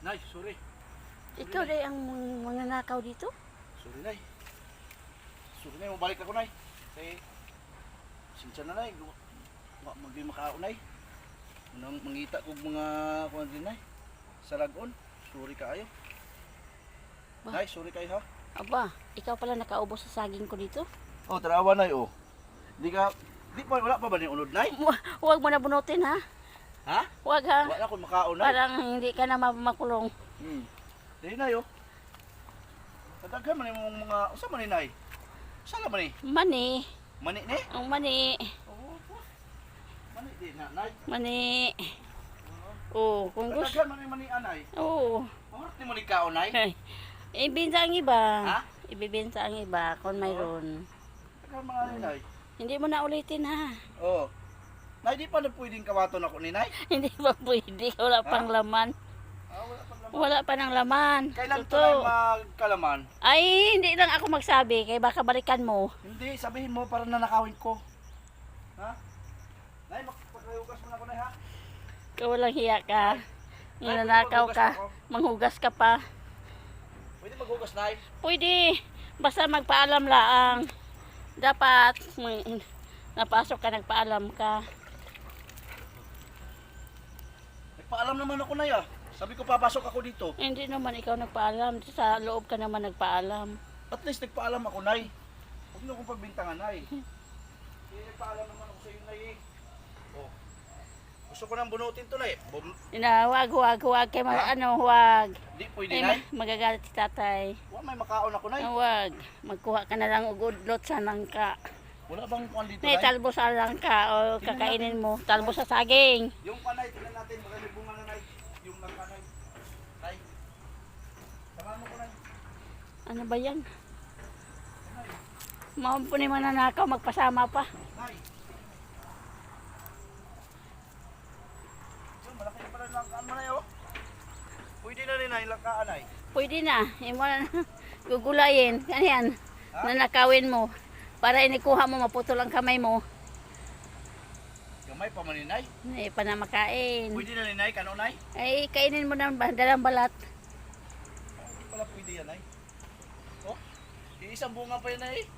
Nay, sorry. Ikaw day ang mga nakaw dito? Sorry, Nay. Sorry, Nay. Mabalik ako, Nay. Kasi, sinsya na, Nay. Ma Magdi makaon, Nay. Nang mangita ko mga kuwan din, Nay. Sa lagon. Sorry kaayo. Ba? Nay, sorry kayo, ha? Aba, ikaw pala nakaubos sa saging ko dito? Oh, tarawa, Nay, oh. Di ka, di pa, wala pa ba ni unod, Nay? Huwag mo na bunutin ha? Ha? Huwag ha? Wala ko makaon, Nay. Parang hindi ka na ma- makulong. Hmm. Di, Nay, oh. Kadaghan man yung mga, usa man ni, Nay? Saan man ni? Mani, Mani ni? ang mani, Oo, mani din na, Nay. mani. Oh, kung gusto. Kadaghan man ni mani, anay. Oo. Mahurot ni mo ni kaon, Nay. Ibinsa ang iba. Ha? Ibibinsa ang iba kung mayroon. Kadaghan mga ni, Nay. Hindi mo na ulitin ha. Oo. Nay, di pa na pwedeng kawaton ako ni Nay. Hindi ba pwede? Wala pang laman. Ah, wala pa naman. Wala pa ng laman. Kailan to Totoo. Magkalaman? Ay, hindi lang ako magsabi. Kaya baka balikan mo. Hindi, sabihin mo para nanakawin ko. Ha? Nay, magpagayugas mo na ako, Nay, ha? Ikaw walang hiya ka. Nay, Nanakaw maghugas ka. ako. Manghugas ka pa. Pwede maghugas, Nay. Pwede. Basta magpaalam laang. Dapat napasok ka, nagpaalam ka. Nagpaalam naman ako, Nay, ah. Sabi ko, papasok ako dito. Hindi naman ikaw nagpaalam. Sa loob ka naman nagpaalam. At least nagpaalam ako, Nay. Huwag niyo akong pagbintangan, Nay. Eh, nagpaalam naman ako sa iyo, Nay. eh. Oh. Gusto ko nang bunutin to, Nay. Bum- Ina, huwag, huwag, huwag. Kaya mag, Ha? ano, huwag. Di pwede, Ay, Nay. ma- magagalit si tatay. Wala may makaon ako, Nay. Huwag. Magkuha ka na lang og udlot sa langka. Wala bang kuwan dito, Nay? talbos sa langka o kakainin mo. Talbos sa saging. Yung panay, tingnan natin. Baka may bunga na, Nay. Yung lang panay. Nay. Samahan mo ko, Nay. Ano ba yan? Maampo ni mananakaw, magpasama pa. Nay. Yun, malaki na pala yung langkaan mo, Nay, oh. Pwede na rin, Nay, langkaan, Nay. Pwede na. Imo na gugulayin. Ano yan? Ha? Nanakawin mo. Para inikuha mo, maputol ang kamay mo. Gamay pa man ni, Nay. Hindi pa na makain. Pwede na ni, Nay. Kano, Nay? Ay, kainin mo ng ba- dalang balat. Hindi pala pwede yan, Nay. Oh, isang bunga pa yan, Nay.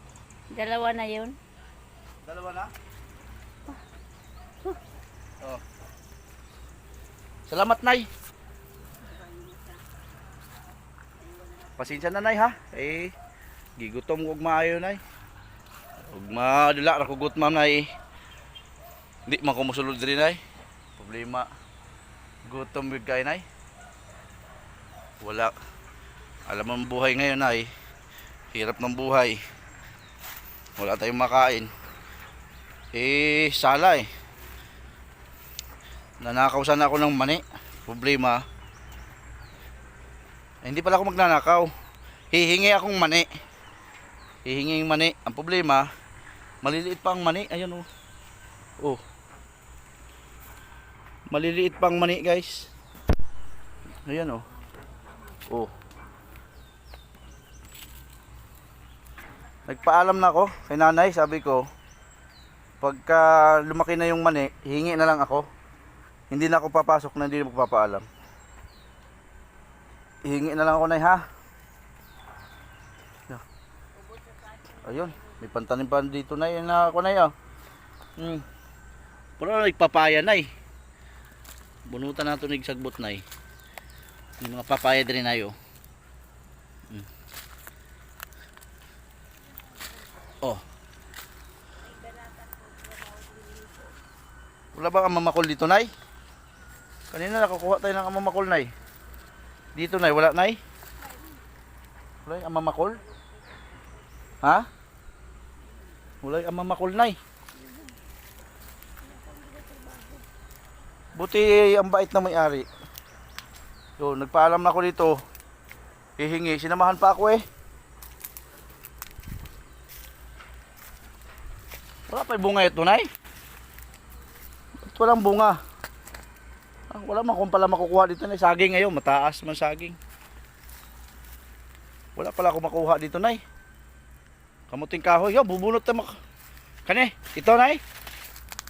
Dalawa na yun. Dalawa na. Oh. Salamat, Nay. Pasensya na, Nay, ha? Eh, gigutom ko og maayo, Nay. Ug madula ra ko gutmam, Nay. Di man ko mosulod diri, Nay. Problema. Gutom big kay, Nay. Wala. Alam ang buhay ngayon, Nay. Hirap ng buhay. Wala tayong makain. Eh, sala eh. Nanakaw sana ako ng mani. Problema. Eh, hindi pala ako magnanakaw. Hihingi akong mani. Hihingi yung mani. Ang problema, maliliit pa ang mani. Ayun oh. Oh. Maliliit pa ang mani, guys. Ayan oh. Oh. Nagpaalam na ako kay nanay, sabi ko, pagka lumaki na yung mani, hingi na lang ako. Hindi na ako papasok na hindi magpapaalam. Hingi na lang ako nay ha. Ayun, may pantanim pa dito na yun na ako na yun. Hmm. Pero nagpapaya na Bunutan nato nig sagbot na Yung mga papaya din na yun. Oh. Wala ba ang mamakol dito, Nay? Kanina nakakuha tayo ng amamakol, Nay. Dito, Nay. Wala, Nay? Wala yung amamakol? Ha? Wala yung amamakol, Nay. Buti ang bait na may-ari. So, nagpaalam na ako dito. Hihingi. Sinamahan pa ako eh. Wala pa bunga ito, Nay. Ba't walang bunga? Ah, wala man kung pala makukuha dito na saging ngayon. Mataas man saging. Wala pala ako makuha dito, Nay. Kamuting kahoy. Yo, bubunot na mak... Kani, ito, Nay.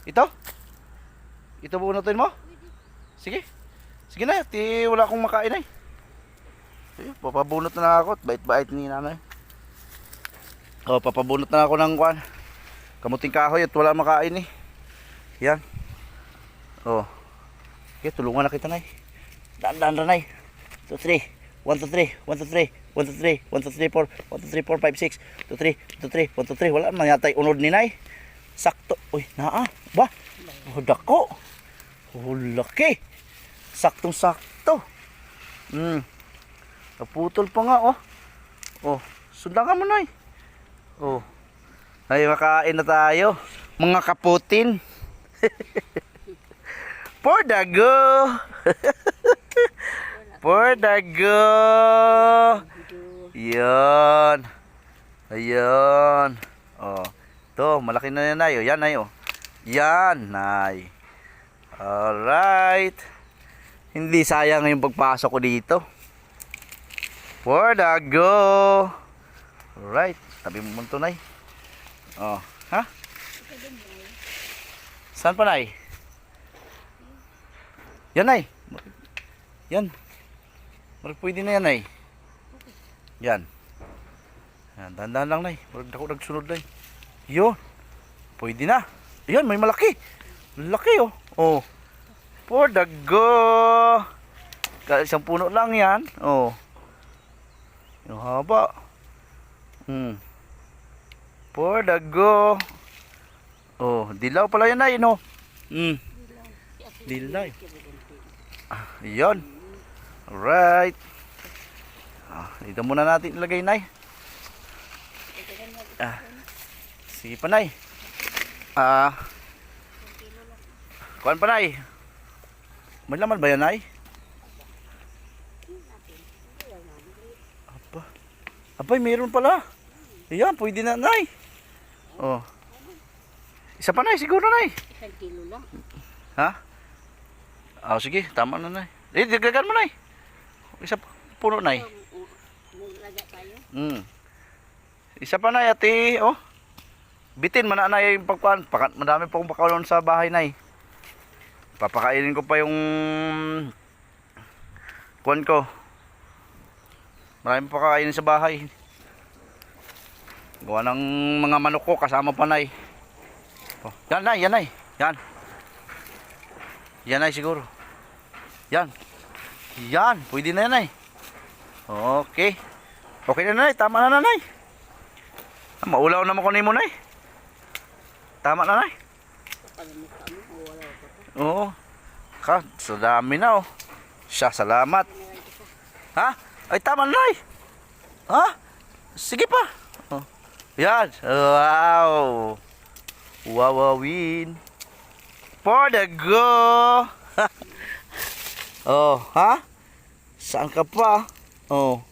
Ito? Ito bubunutin mo? Sige. Sige na, ti wala akong makain, Nay. Ayun, papabunot na ako. Bait-bait ni nanay. Oh, papabunot na ako ng kwan. Kamuting kahoy at wala makain eh. Yan. Oh. Okay, tulungan na kita, Nay. Daan-daan na, Nay. 2, 3. 1, 2, 3. 1, 2, 3. 1, 2, 3. 1, 2, 3, 4. 1, 2, 3, 4, 5, 6. 2, 3. 2, 3. 1, 2, 3. Wala man yata yung unod ni Nay. Sakto. Uy, naa. Ba? Oh, dako. Oh, laki. Saktong sakto. Hmm. Naputol pa nga, oh. Oh, sundan mo, Nay. Oh. Ay, makain na tayo. Mga kaputin. For the go. For the go. Yan. Ayan. Oh. To, malaki na yan, Nay. Oh, yan, Nay, oh. Yan, Nay. Alright. Hindi sayang yung pagpasok ko dito. For the go. Alright. Tabi mo ito, Nay. Oh. Ha? Saan pa, Nay? Yan, Nay. Yan. Marag pwede na yan, Nay. Yan. Yan, dahan-dahan lang, Nay. Marag ako nagsunod, Nay. Yun. Pwede na. Yan, may malaki. Laki, oh. Oh. For the go. Isang puno lang yan. Oh. Yung haba. Hmm. For the go. Oh, dilaw pala yan ay, no? Hmm. Dilaw. Ah, yan. Alright. Ah, dito muna natin ilagay, Nay. Ah, sige pa, Nay. Ah, kuhan pa, Nay. May laman ba yan, Nay? Aba. Abay, meron pala. Ayan, pwede na, Nay. Oh. Isa pa, Nay. Siguro, Nay. Isang kilo lang. Ha? Ah, sige. Tama na, Nay. Eh, dagdagan mo, Nay. Isa pa. Puno, Nay. Mm. Isa pa, Nay. Ate, oh. Bitin, mana na yung pagkuhan. Pakat, madami pa akong pakaulon sa bahay, Nay. Papakainin ko pa yung kuhan ko. Marami pa kakainin sa bahay. Gawa ng mga manok ko, kasama pa, Nay. Oh, yan, Nay. Yan, Nay. Yan. Yan, Nay, siguro. Yan. Yan. Pwede na yan, Nay. Okay. Okay na, Nay. Tama na, Nay. Ah, Maulaw naman ko ni mo, Nay. Tama na, Nay. Palamukha mo, wala ko. Oo. Ka, sa dami na, oh. Siya, salamat. Ha? Ay, tama na, Nay. Ha? Sige pa. Oh. Yan. Wow. Wawawin. For the go. oh, ha? Saan ka pa? Oh.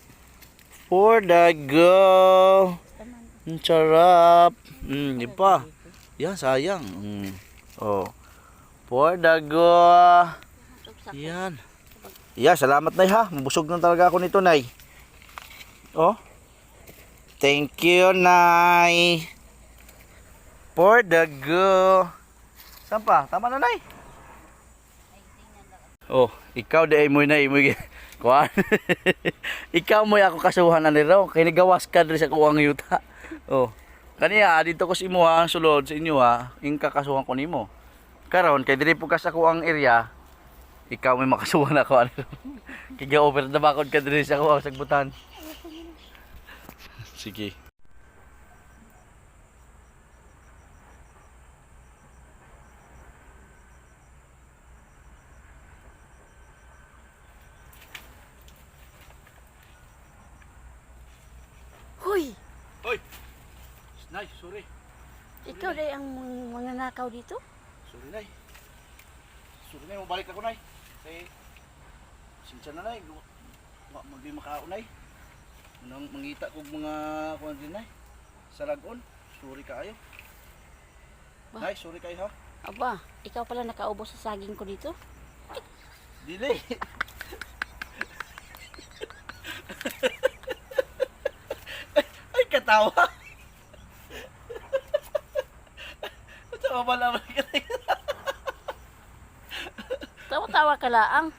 For the go. Ang sarap. Mm, di pa. Yan, sayang. Mm. Oh. For the go. Yan. Yeah, salamat nay ha. Mabusog na talaga ako nito nay. Oh. Thank you nay. For the go. Saan pa? Tama na nay. Oh, ikaw di ay mo na imo kuan. ikaw mo ako kasuhan na niro. Kay nigawas ka diri sa kuwang yuta. Oh. Kaniya dito ko sa imo ha, ang sulod sa inyo ha, ing kakasuhan ko nimo. Karon kay diri po ka sa kuwang area, ikaw may makasuhan ako ano. Kiga over na bakod ka diri sa kuwang sagbutan. Sige. Hoy! Hoy. Nice, sorry. Ikaw day ang mga nakaw dito? Sorry nay. Sorry nay, mabalik ako nay. Kay sinsya na nay, wa magdi makaunay. Nang mangita kog mga kuan din nay. Sa lagon. Sorry kaayo. Ba? Nay, sorry kayo ha. Aba, ikaw pala nakaubos sa saging ko dito? Dili. Ay, katawa. Katawa ba naman ka Tawa-tawa ka laang.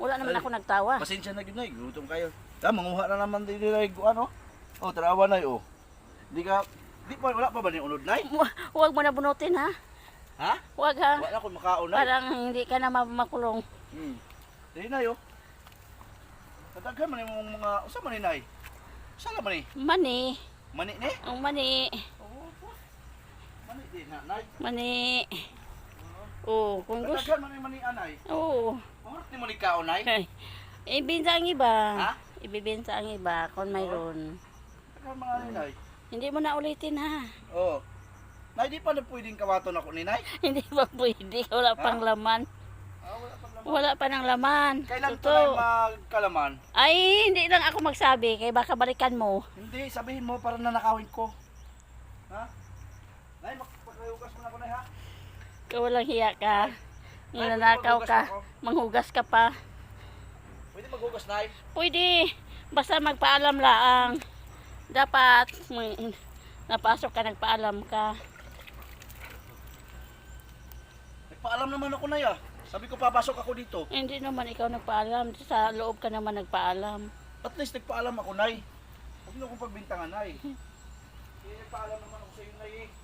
Wala naman ako nagtawa. Pasensya na gid nay, gutom kayo. Ah, manguha na naman din nila yung ano. Oh, tarawa na oh. Di ka, di pa, wala pa ba ni unod na Wa- Huwag mo na bunutin ha. Ha? Huwag ha. Wala ko makaon na. Parang hindi ka na ma- makulong. Hmm. Di na yo. Kadaghan man yung mga, usa man ni nay? La man ni? Mani. Mani ni? Ang mani. Mani di na, nay. Mani. Oo, kung gusto. Kadaghan man mani anay. Oo. Pamurot ni mo ni kaon nay? Ibinsa ang iba. Ha? Ibibinsa ang iba kung mayroon. Kadaghan mga ni nay. Hindi mo na ulitin ha. Oo. Nay, di pa na pwedeng kawaton ako ni nay? Hindi ba pwede? Wala pang laman. Ah, wala pa. Wala pa ng laman. Kailan to nay magkalaman? Ay, hindi lang ako magsabi. Kaya baka balikan mo. Hindi, sabihin mo para nanakawin ko. Ha? Nay, magpagayugas mo na ako nay ha? Ikaw walang hiya ka. Ay, Nanakaw maghugas ka. Manghugas ka pa. Pwede maghugas nay? Pwede. Basta magpaalam laang. Dapat may- napasok ka, nagpaalam ka. Nagpaalam naman ako nay ah. Sabi ko papasok ako dito. Hindi naman ikaw nagpaalam. Sa loob ka naman nagpaalam. At least nagpaalam ako nay. Huwag niyo akong pagbintangan nay. Eh, nagpaalam naman ako sa iyo nay eh.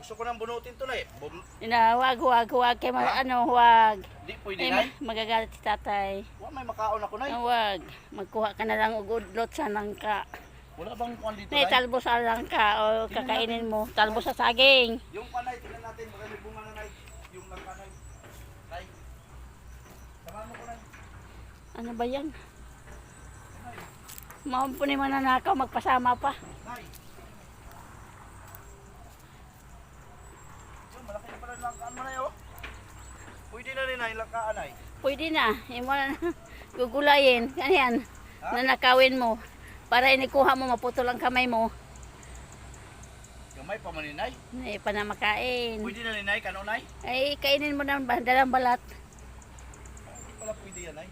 Gusto ko nang bunutin to nay. Bum- Ina, wag, wag, wag. Kaya mag, Ha? ano, wag. Di pwede Ay, nay. ma- magagalit si tatay. Wala may makaon ako nay. Ah, wag. Magkuha ka na lang og udlot sa nangka. Wala bang kuwan dito Nay, nay? talbos sa langka o kakainin mo. Talbos sa saging. Yung panay, tingnan natin. Baka may bunga na nay. Yung lang panay. Nay. Samahan mo ko nay. Ano ba yan? Maampo ni mananakaw, magpasama pa. Nay. Yung na langkaan mo na yun. Pwede na rin na yung langkaan ay. Pwede na. Yung mo na gugulayin. Ano yan? Ha? Nanakawin mo. Para inikuha mo, maputol ang kamay mo. Gamay pa maninay. Hindi pa na makain. Pwede na ninay, kano nay? Ay, kainin mo ng ba- dalang balat. Hindi pala pwede yan ay.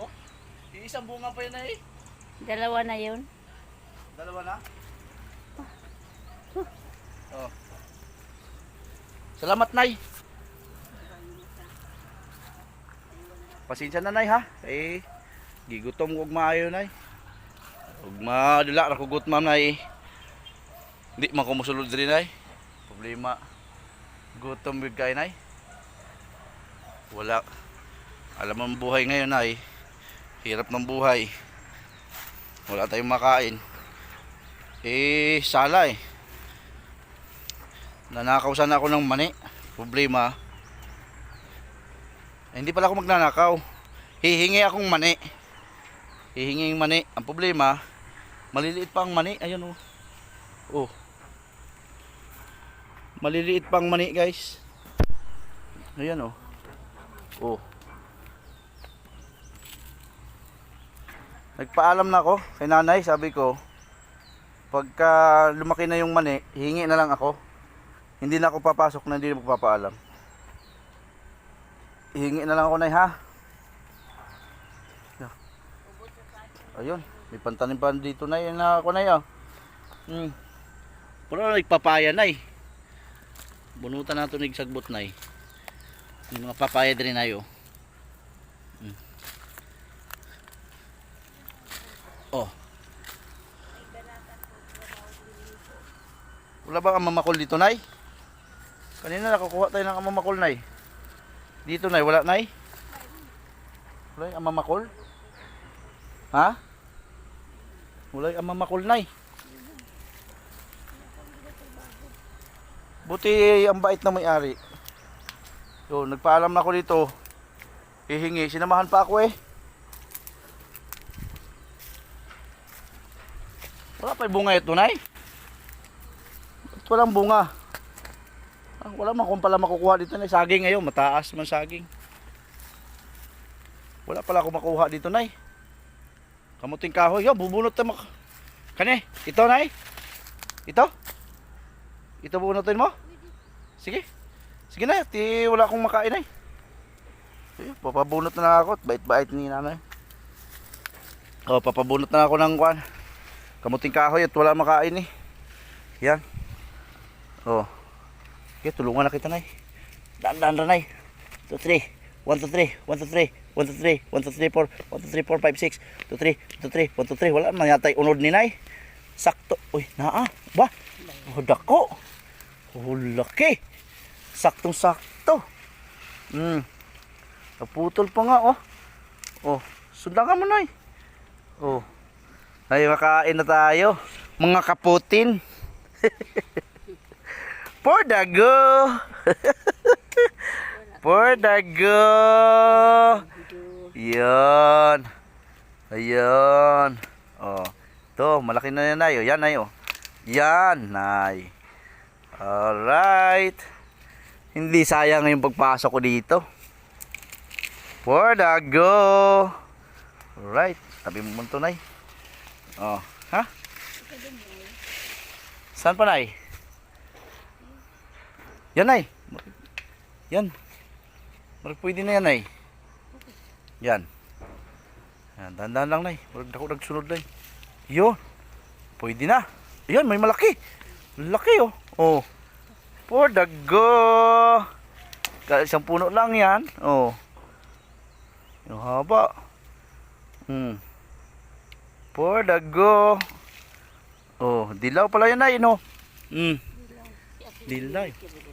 Oh, isang bunga pa yan ay. Dalawa na yun. Dalawa na. Oh. Salamat nay. Pasensya na nay ha. Eh, gigutom ko maayo nay. Ug madula ra ko gutmam nay. Di man ko mosulod diri nay. Problema. Gutom big kay nay. Wala. Alam ang buhay ngayon nay. Hirap ng buhay. Wala tayong makain. Eh, sala eh. Nanakaw sana ako ng mani. Problema. Eh, hindi pala ako magnanakaw. Hihingi akong mani. Hihingi yung mani. Ang problema, maliliit pa ang mani. Ayun oh. Oh. Maliliit pa ang mani guys. Ayan oh. Oh. Nagpaalam na ako kay nanay, sabi ko, pagka lumaki na yung mani, hingi na lang ako. Hindi na ako papasok na hindi na magpapaalam. Hingi na lang ako nay ha. Ayun, may pantanim pa dito na yun na ako na yun. Hmm. Puro nagpapaya nay. Bunutan nato nig sagbot nay. Yung mga papaya din na yun. Oh. Wala bang amamakol dito, Nay? Kanina nakakuha tayo ng amamakol, Nay. Dito, Nay. Wala, Nay? Wala yung amamakol? Ha? Wala yung amamakol, Nay. Buti ang bait na may-ari. So, nagpaalam na ako dito. Hihingi. Sinamahan pa ako eh. Wala pa yung bunga ito, Nay. Ba't walang bunga? Wala man kung pala makukuha dito, Nay. Saging ngayon, mataas man saging. Wala pala ako makuha dito, Nay. Kamuting kahoy. Yo, bubunot mak- Kani, ito, Nay. Ito? Ito bubunutin mo? Sige. Sige na, ti wala akong makain, Nay. Sige, papabunot na ako. Bait-bait ni nanay. Oh, papabunot na ako ng kwan. Kamuting kahoy at wala makain eh. Yan. Oh. Okay, tulungan na kita, Nay. Daan-daan na, Nay. 2, 3. 1, 2, 3, 1, 2, 3, 1, 2, 3, 1, 2, 3, 4, 1, 2, 3, 4, 5, 6, 2, 3, 2, 3, 1, 2, 3. Wala man yata unod ni Nay. Sakto. Uy, naa. Ba? Oh, dako. Oh, laki. Saktong sakto. Hmm. Naputol pa nga, oh. Oh, sundan ka mo, Nay. Oh. Ay, makain na tayo. Mga kaputin. For the go. For the go. Yan. Ayan. Oh. To, malaki na yan, Nay. Oh, Yan, Nay. Oh. Yan, Nay. Alright. Hindi sayang yung pagpasok ko dito. For the go. Alright. Tabi mo to, Nay. Oh. Ha? Saan pa, Nay? Yan, Nay. Yan. Marag pwede na yan, Nay. Yan. Yan, dandan lang, Nay. Marag ako nagsunod, Nay. Yun. Pwede na. Yan, may malaki. Laki, oh. Oh. For the go. Isang puno lang yan. Oh. Yung haba. Hmm. For the go. Oh, dilaw pala yan ay, no? Hmm. Dilaw. Ah,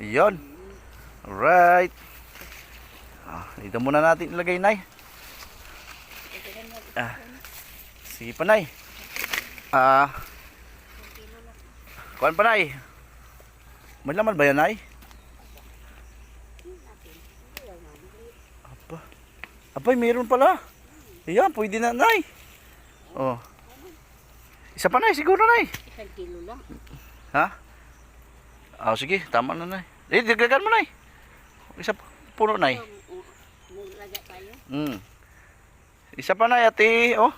yun. Alright. Ah, dito muna natin ilagay, Nay. Ah, sige pa, Nay. Ah, kuhan pa, Nay. May laman ba yan, Nay? Apa. Apay, meron pala. Ayan, pwede na, Nay. Oh. Isa pa, Nay, siguro, Nay. Isang kilo lang. Ha? Ah, sige, tama na, Nay. Eh, dagdagan mo, Nay. Isa pa, puno. Mulaga tayo. Mm. Isa pa, Nay, ate, oh.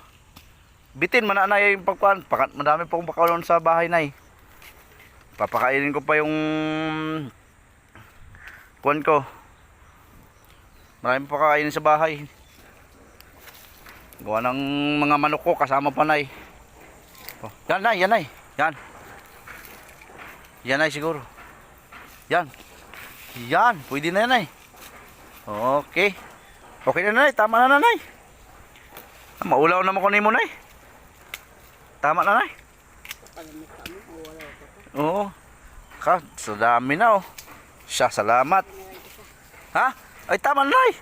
Bitin, mana na yung pagkuhan. Pakat, madami pa akong pakaulon sa bahay, Nay. Papakainin ko pa yung kuhan ko. Marami pa kakainin sa bahay. Gawa ng mga manok ko, kasama pa, Nay. Oh, yan, Nay, yan, Nay. Yan. Yan, Nay, siguro. Yan. Yan, pwede na yan, Nay. Okay. Okay na, Nay. Tama na, Nay. Ah, Maulaw naman ko ni mo, Nay. Tama na, Nay. Oo. Ka, sa dami na, oh. Siya, salamat. Ha? Ay, tama na, Nay.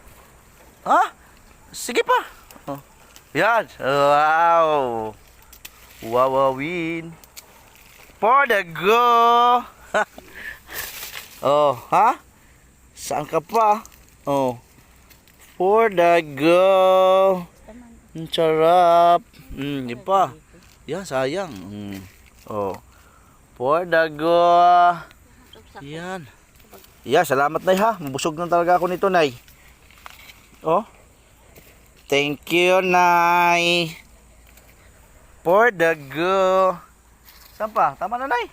Ha? Sige pa. Oh. Yan. Wow. Wawawin. For the go. oh, ha? Saan ka pa? Oh. For the go. Ang sarap. Mm, di pa. Yan, sayang. Mm. Oh. For the go. Yan. Yeah, salamat nay ha. Mabusog na talaga ako nito nay. Oh. Thank you nay. For the go. Saan pa? Tama na nay.